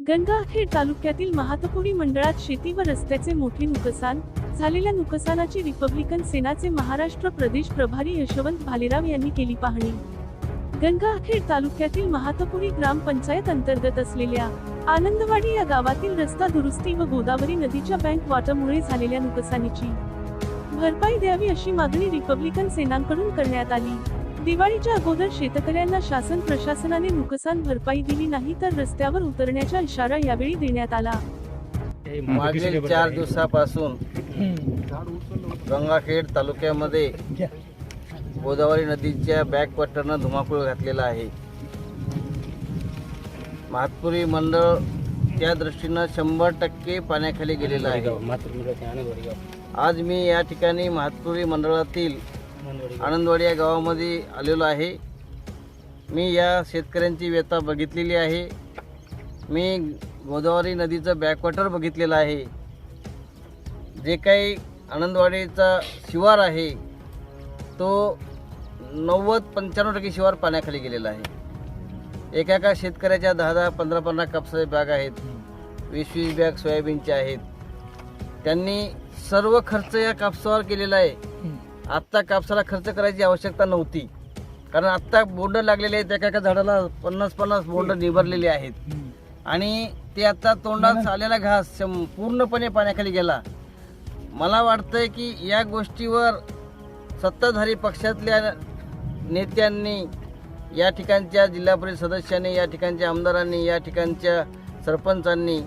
गंगाखेड तालुक्यातील महातपुरी मंडळात शेती व रस्त्याचे मोठे नुकसान झालेल्या नुकसानाची रिपब्लिकन सेनाचे महाराष्ट्र प्रदेश प्रभारी यशवंत भालेराव यांनी केली पाहणी. गंगाखेड तालुक्यातील महातपुरी ग्रामपंचायत अंतर्गत असलेल्या आनंदवाडी या गावातील रस्ता दुरुस्ती व गोदावरी नदीच्या बँक वाटामुळे झालेल्या नुकसानीची भरपाई द्यावी अशी मागणी रिपब्लिकन सेनांकडून करण्यात आली. दिवाळीच्या अगोदर शेतकऱ्यांना शासन प्रशासनाने नुकसान भरपाई दिली नाही तर रस्त्यावर उतरण्याचा इशारा यावेळी देण्यात आला. मागील चार दिवसापासून गंगाखेड तालुक्यामध्ये गोदावरी नदीच्या बॅकवॉटरनं धुमाकूळ घातलेला आहे. महातपुरी मंडळ त्या दृष्टीनं शंभर टक्के पाण्याखाली गेलेलं आहे. आज मी या ठिकाणी महातपुरी मंडळातील आनंदवाडी. या गावामध्ये आलेलो आहे. मी या शेतकऱ्यांची व्यथा बघितलेली आहे. मी गोदावरी नदीचं बॅकवॉटर बघितलेलं आहे. जे काही आनंदवाडीचा शिवार आहे तो नव्वद पंच्याण्णव टक्के शिवार पाण्याखाली गेलेला आहे. एका एका शेतकऱ्याच्या दहा दहा पंधरा पंधरा कापसाचे बॅग आहेत. वीस वीस बॅग सोयाबीनचे आहेत. त्यांनी सर्व खर्च या कापसावर केलेला आहे. आत्ता कापसाला खर्च करायची आवश्यकता नव्हती. कारण आत्ता बोंड लागलेले आहेत एका एका झाडाला पन्नास पन्नास बोंड निभरलेले आहेत. आणि ते आता तोंडात आलेला घास पूर्णपणे पाण्याखाली गेला. मला वाटतंय की या गोष्टीवर सत्ताधारी पक्षातल्या नेत्यांनी या ठिकाणच्या जिल्हा परिषद सदस्यांनी या ठिकाणच्या आमदारांनी या ठिकाणच्या सरपंचांनी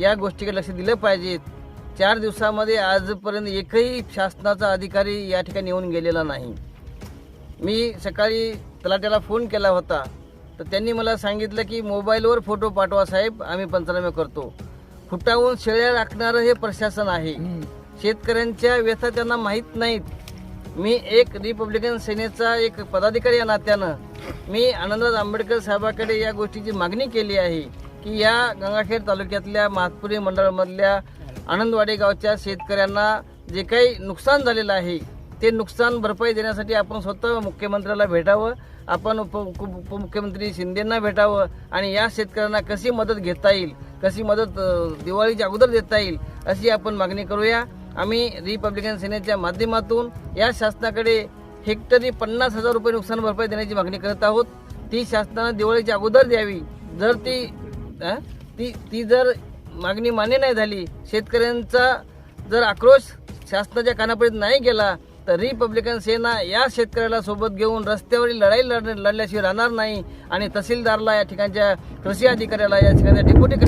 या गोष्टीकडे लक्ष दिलं पाहिजे. चार दिवसामध्ये आजपर्यंत एकही शासनाचा अधिकारी या ठिकाणी येऊन गेलेला नाही. मी सकाळी तलाट्याला फोन केला होता. तर त्यांनी मला सांगितलं की मोबाईलवर फोटो पाठवा साहेब आम्ही पंचनामे करतो. फुटावून शेळ्या राखणारं हे प्रशासन आहे. शेतकऱ्यांच्या व्यथा त्यांना माहीत नाहीत. मी एक रिपब्लिकन सेनेचा एक पदाधिकारी या नात्यानं मी आनंदराज आंबेडकर साहेबाकडे या गोष्टीची मागणी केली आहे की या गंगाखेड तालुक्यातल्या महातपुरी मंडळामधल्या आनंदवाडी गावच्या शेतकऱ्यांना जे काही नुकसान झालेलं आहे ते नुकसान भरपाई देण्यासाठी आपण स्वतः मुख्यमंत्र्याला भेटावं आपण उप उपमुख्यमंत्री शिंदेंना भेटावं आणि या शेतकऱ्यांना कशी मदत घेता येईल कशी मदत दिवाळीच्या अगोदर देता येईल अशी आपण मागणी करूया. आम्ही रिपब्लिकन सेनेच्या माध्यमातून या शासनाकडे हेक्टरी पन्नास हजार रुपये नुकसान भरपाई देण्याची मागणी करत आहोत. ती शासनानं दिवाळीच्या अगोदर द्यावी. जर ती ती ती जर मागणी मान्य नाही झाली. शेतकऱ्यांचा जर आक्रोश शासनाच्या कानापर्यंत नाही गेला तर रिपब्लिकन सेना या शेतकऱ्याला सोबत घेऊन रस्त्यावरील लढाई लढ लढल्याशिवाय राहणार नाही आणि तहसीलदारला या ठिकाणच्या कृषी अधिकाऱ्याला या ठिकाणच्या डेप्युटी